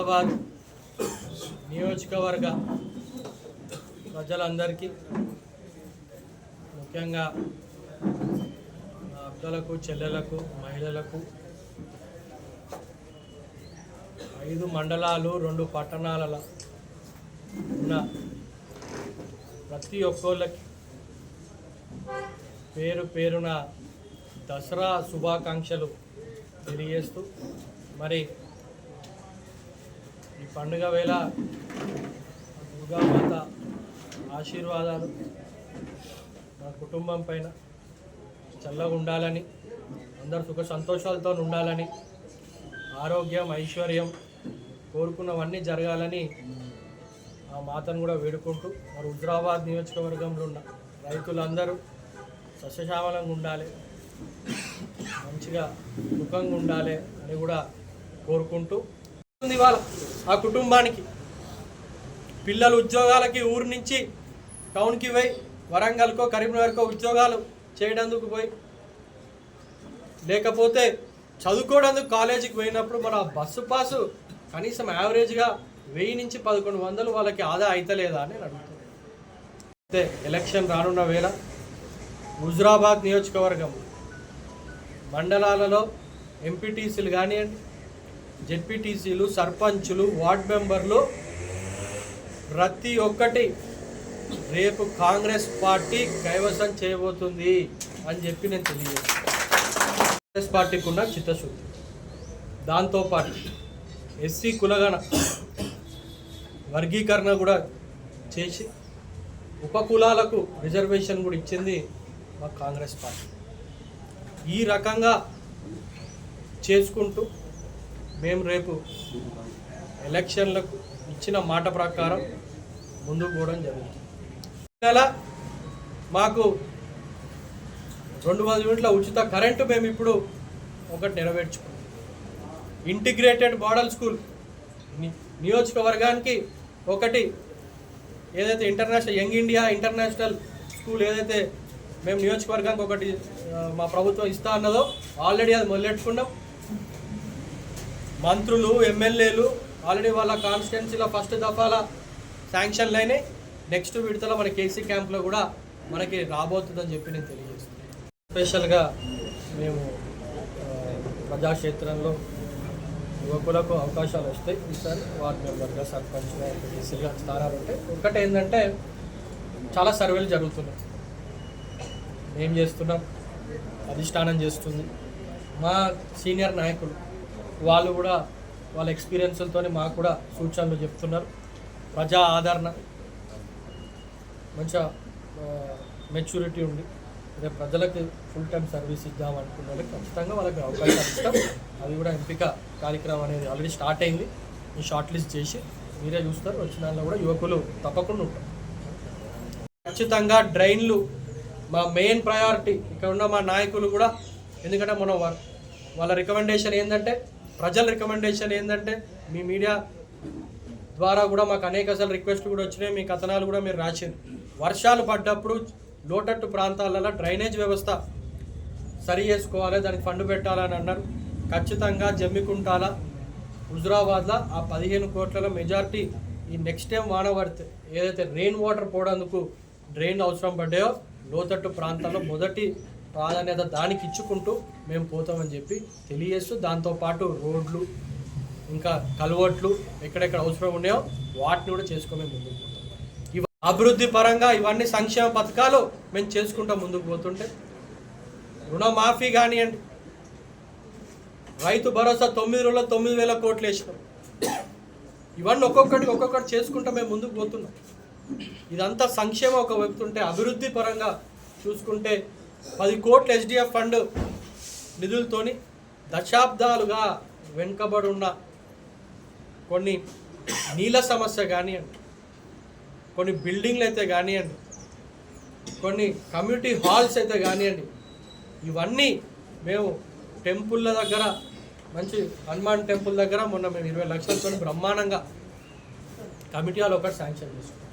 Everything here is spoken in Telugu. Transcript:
హుజురాబాద్ నియోజకవర్గ ప్రజలందరికీ ముఖ్యంగా నా అక్కలకు చెల్లెలకు మహిళలకు ఐదు మండలాలు రెండు పట్టణాలలో ఉన్న ప్రతి ఒక్కళ్ళకి పేరు పేరున దసరా శుభాకాంక్షలు తెలియజేస్తూ మరి పండుగ వేళ దుర్గామాత ఆశీర్వాదాలు మా కుటుంబం పైన చల్లగా ఉండాలని అందరు సుఖ సంతోషాలతో ఉండాలని ఆరోగ్యం ఐశ్వర్యం కోరుకున్నవన్నీ జరగాలని ఆ మాతను కూడా వేడుకుంటూ మరి హుజరాబాద్ నియోజకవర్గంలో ఉన్న రైతులందరూ సస్యశ్యామలంగా ఉండాలి మంచిగా సుఖంగా ఉండాలి అని కూడా కోరుకుంటూ. ఇవాళ ఆ కుటుంబానికి పిల్లలు ఉద్యోగాలకి ఊరు నుంచి టౌన్కి పోయి వరంగల్కో కరీంనగర్కో ఉద్యోగాలు చేయడందుకు పోయి లేకపోతే చదువుకోవడానికి కాలేజీకి పోయినప్పుడు మన బస్సు పాసు కనీసం యావరేజ్గా వెయ్యి నుంచి పదకొండు వందలు వాళ్ళకి ఆదా అవుతలేదా అని నేను అడుగుతున్నాను అయితే ఎలక్షన్ రానున్న వేళ హుజురాబాద్ నియోజకవర్గం మండలాలలో ఎంపీటీసీలు కానివ్వండి జెడ్పీటీసీలు సర్పంచులు వార్డ్ మెంబర్లు ప్రతి ఒక్కటి రేపు కాంగ్రెస్ పార్టీ కైవసం చేయబోతుంది అని చెప్పి నేను తెలియజేస్తాను కాంగ్రెస్ పార్టీకి ఉన్న చిత్తశుద్ధి. దాంతోపాటు ఎస్సీ కులగణ వర్గీకరణ కూడా చేసి ఉపకులాలకు రిజర్వేషన్ కూడా ఇచ్చింది మా కాంగ్రెస్ పార్టీ. ఈ రకంగా చేసుకుంటూ మేము రేపు ఎలక్షన్లకు ఇచ్చిన మాట ప్రకారం ముందుకు పోవడం జరుగుతుంది. నెల మాకు రెండు వందల యూనిట్ల ఉచిత కరెంటు మేము ఇప్పుడు ఒకటి నెరవేర్చుకున్నాం. ఇంటిగ్రేటెడ్ మోడల్ స్కూల్ ని- నియోజకవర్గానికి ఒకటి. ఏదైతే international young India international school ఏదైతే మేము నియోజకవర్గానికి ఒకటి మా ప్రభుత్వం ఇస్తా అన్నదో ఆల్రెడీ అది మొదలెట్టుకున్నాం. మంత్రులు ఎమ్మెల్యేలు ఆల్రెడీ వాళ్ళ కాన్స్టిట్యున్సీలో ఫస్ట్ దఫాల శాంక్షన్లు అయినాయి. నెక్స్ట్ విడతలో మన కేసీ క్యాంప్లో కూడా మనకి రాబోతుందని చెప్పి నేను తెలియజేస్తున్నాను. స్పెషల్గా మేము ప్రజాక్షేత్రంలో యువకులకు అవకాశాలు వస్తాయి. ఈసారి వార్డు మెంబర్గా సర్పంచ్గా ఎంపీటీసీగా స్థానాలు ఉంటాయి ఒకటి ఏంటంటే చాలా సర్వేలు జరుగుతున్నాయి. ఏం చేస్తున్నాం? అధిష్టానం చేస్తుంది. మా సీనియర్ నాయకులు వాళ్ళు కూడా వాళ్ళ ఎక్స్పీరియన్స్లతో మాకు కూడా సూచనలు చెప్తున్నారు. ప్రజా ఆదరణ. మంచిగా మెచ్యూరిటీ ఉంది. అదే ప్రజలకు ఫుల్ టైం సర్వీస్ ఇద్దాం అనుకున్న వాళ్ళకి ఖచ్చితంగా వాళ్ళకి అవకాశాలు ఇస్తాం. అది కూడా ఎంపిక కార్యక్రమం అనేది ఆల్రెడీ స్టార్ట్ అయింది. ఈ షార్ట్ లిస్ట్ చేసి మీరే చూస్తారు. వచ్చిన దానిలో కూడా యువకులు తప్పకుండా ఉంటారు. ఖచ్చితంగా డ్రైన్లు మా మెయిన్ ప్రయారిటీ ఇక్కడ ఉన్న మా నాయకులు కూడా ఎందుకంటే మనం వాళ్ళ రికమెండేషన్ ఏంటంటే ప్రజల రికమెండేషన్ ఏంటంటే మీ మీడియా ద్వారా కూడా మాకు అనేక అసలు రిక్వెస్ట్ కూడా వచ్చినాయి మీ కథనాలు కూడా మీరు రాసింది వర్షాలు పడ్డప్పుడు లోటట్టు ప్రాంతాలలో డ్రైనేజ్ వ్యవస్థ సరి చేసుకోవాలి దానికి ఫండ్ పెట్టాలని అన్నారు. ఖచ్చితంగా జమ్మికుంటాల హుజురాబాద్లో ఆ పదిహేను కోట్ల మెజారిటీ ఈ నెక్స్ట్ టైం వాన ఏదైతే రెయిన్ వాటర్ పోవడానికి డ్రైన్ అవసరం పడ్డాయో లోతట్టు ప్రాంతాల్లో మొదటి ప్రాధాన్యత దానికి ఇచ్చుకుంటూ మేము పోతామని చెప్పి తెలియజేస్తూ దాంతోపాటు రోడ్లు ఇంకా కలువట్లు ఎక్కడెక్కడ అవసరం ఉన్నాయో వాటిని కూడా చేసుకొని మేము ముందుకు పోతాం. ఇవ అభివృద్ధి పరంగా ఇవన్నీ సంక్షేమ పథకాలు మేము చేసుకుంటా ముందుకు పోతుంటే రుణమాఫీ కానివ్వండి రైతు భరోసా తొమ్మిది రోజుల్లో తొమ్మిది వేల కోట్లు వేసినాం. ఇవన్నీ ఒక్కొక్కటి ఒక్కొక్కటి చేసుకుంటా మేము ముందుకు పోతున్నాం. ఇదంతా సంక్షేమం ఒక వెళ్తుంటే అభివృద్ధి పరంగా చూసుకుంటే పది కోట్ల ఎస్డిఎఫ్ ఫండ్ నిధులతోని దశాబ్దాలుగా వెనుకబడి ఉన్న కొన్ని నీళ్ళ సమస్య కానివ్వండి కొన్ని బిల్డింగ్లు అయితే కానివ్వండి కొన్ని కమ్యూనిటీ హాల్స్ అయితే కానివ్వండి ఇవన్నీ మేము టెంపుల్ల దగ్గర మంచి హనుమాన్ టెంపుల్ దగ్గర మొన్న మేము ఇరవై లక్షలతో బ్రహ్మాండంగా కమిటీ హాల్ ఒకటి శాంక్షన్ చేసుకున్నాం.